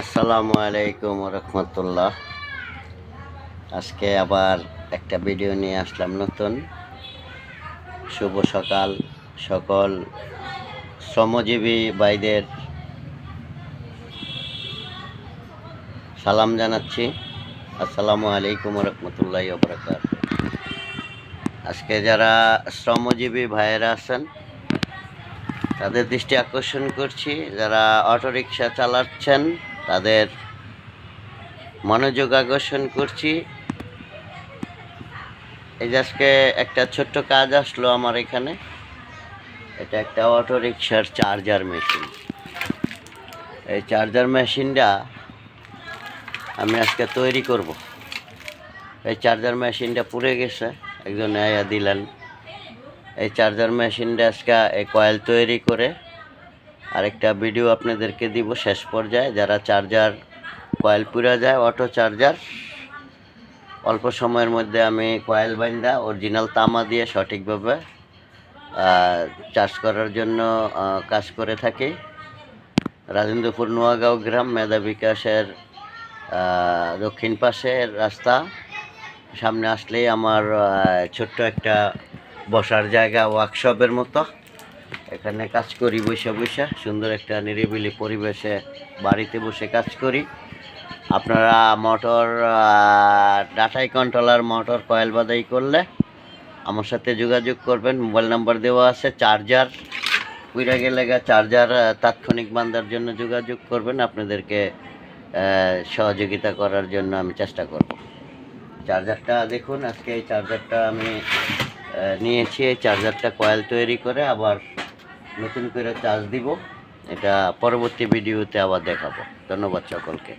আসসালামু আলাইকুম রহমতুল্লাহ আজকে আবার একটা ভিডিও নিয়ে আসলাম নতুন। শুভ সকাল সকল শ্রমজীবী ভাইদের। সালাম জানাচ্ছি। আসসালামু আলাইকুম রহমতুল্লাহ বরকাত আজকে যারা শ্রমজীবী ভাইয়েরা আছেন, তাদের দৃষ্টি আকর্ষণ করছি। যারা অটোরিকশা চালাচ্ছেন তাদের মনোযোগ আকর্ষণ করছি। এই যে আজকে একটা ছোট্ট কাজ আসলো আমার এখানে। এটা একটা অটোরিকশার চার্জার মেশিন। এই চার্জার মেশিনটা আমি আজকে তৈরি করব। এই চার্জার মেশিনটা পুড়ে গেছে, একজন আয়া দিলেন। এই চার্জার মেশিনটা আজকে এই কয়েল তৈরি করে আরেকটা ভিডিও আপনাদেরকে দিব শেষ পর্যায়ে। যারা চার্জার কয়েল পুরা যায় অটো চার্জার অল্প সময়ের মধ্যে আমি কয়েল বাইন্দা অরিজিনাল তামা দিয়ে সঠিকভাবে চার্জ করার জন্য কাজ করে থাকি। রাজেন্দ্রপুর নোয়াগাঁও গ্রাম, মেধা বিকাশের দক্ষিণ পাশের রাস্তা। সামনে আসলেই আমার ছোট্ট একটা বসার জায়গা ওয়ার্কশপের মতো। এখানে কাজ করি, বসে বসে। সুন্দর একটা নিরিবিলি পরিবেশে বাড়িতে বসে কাজ করি। আপনারা মোটর ডাটাই কন্ট্রোলার মোটর কয়েল বাদাই করলে আমার সাথে যোগাযোগ করবেন। মোবাইল নাম্বার দেওয়া আছে চার্জার পুইরা গেলে চার্জার তাৎক্ষণিক বান্ধার জন্য যোগাযোগ করবেন। আপনাদেরকে সহযোগিতা করার জন্য আমি চেষ্টা করব। চার্জারটা দেখুন, আজকে এই চার্জারটা আমি নিয়েছি। এই চার্জারটা কয়েল তৈরি করে আবার নতুন করে চার্জ দিব। এটা পরবর্তী ভিডিওতে আবার দেখাবো। ধন্যবাদ সকলকে।